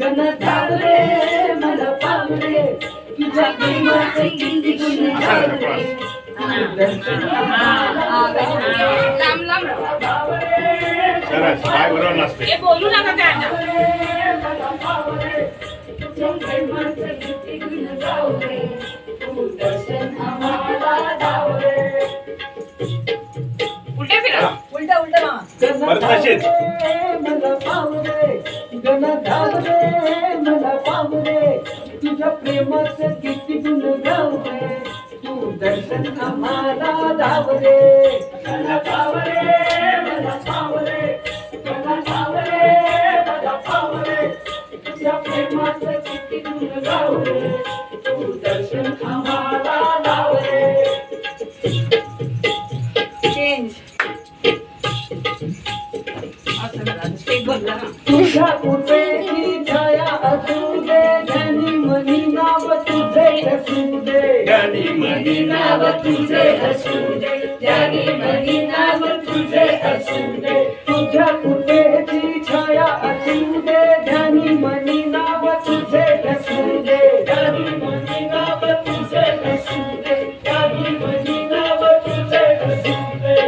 लांब लांब पाय बरोबर नसते हे बोलू नका काय आता तुझ्या प्रेमाचे किती गुण गावरे तू दर्शन आम्हाला धावरे उलटे फिरा उलटा उलटा मामा पावरे गण धावरे मला पावरे. तुझ्या प्रेमाचं किती गुण गावरे. तू दर्शन आम्हाला धावरे मला पावरे मला पावरे. मला पावरे मला पावरे. तुझ्या प्रेमाचं किती गुण गावरे. तू दर्शन आम्हाला धावरे चेंज असं तुझ्या कुठेही छाया असू दे ज्ञानी मनी नाव तुझे असू दे. ज्ञानी मनी नाव तुझे असू दे ज्ञानी मनी नाव तुझे असू दे. तुझ्या कुठेही छाया असू दे ज्ञानी मनी नाव तुझे असू दे. ज्ञानी मनी नाव तुझे असू दे ज्ञानी मनी नाव तुझे असू दे.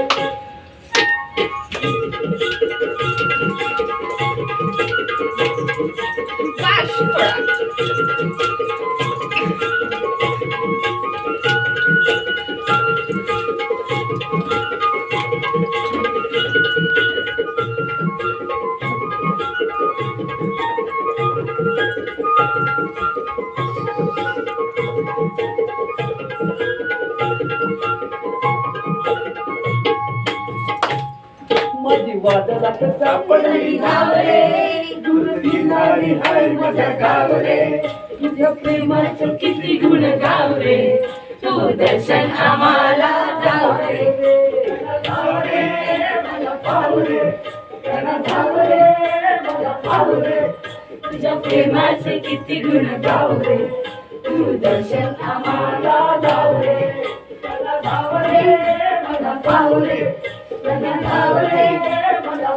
वादळात सापडली नाव माझ्या तुझ्या प्रेमाचं किती गुण गाव रे तू दर्शन आम्हाला गाव रे गाव रे, मला पाव रे मला धाव रे मला पाव रे तुझ्या प्रेमाचे किती गुण गाव रे तू दर्शन आम्हाला मला मला मला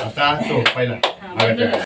आता तो पहिला हा, बंद करा.